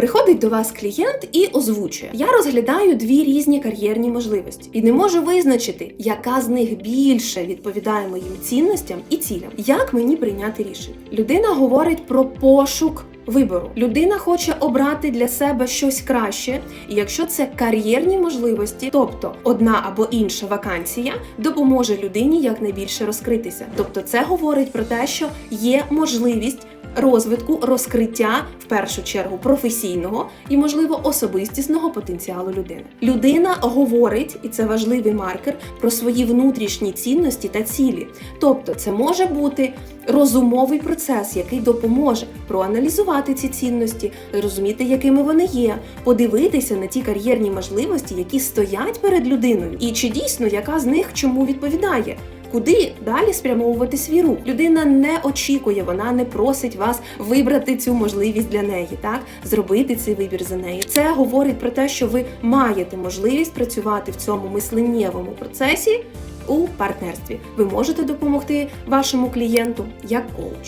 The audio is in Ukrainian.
Приходить до вас клієнт і озвучує: Я розглядаю дві різні кар'єрні можливості і не можу визначити, яка з них більше відповідає моїм цінностям і цілям. Як мені прийняти рішення? Людина говорить про пошук. Вибору людина хоче обрати для себе щось краще, і якщо це кар'єрні можливості, тобто одна або інша вакансія допоможе людині якнайбільше розкритися. Тобто, це говорить про те, що є можливість розвитку, розкриття в першу чергу професійного і, можливо, особистісного потенціалу людини. Людина говорить, і це важливий маркер, про свої внутрішні цінності та цілі. Тобто, це може бути розумовий процес, який допоможе проаналізувати ці цінності, зрозуміти, якими вони є, подивитися на ті кар'єрні можливості, які стоять перед людиною, і чи дійсно яка з них чому відповідає. Куди далі спрямовувати свій рух? Людина не очікує, вона не просить вас вибрати цю можливість для неї, так зробити цей вибір за неї. Це говорить про те, що ви маєте можливість працювати в цьому мисленнєвому процесі у партнерстві. Ви можете допомогти вашому клієнту як коуч.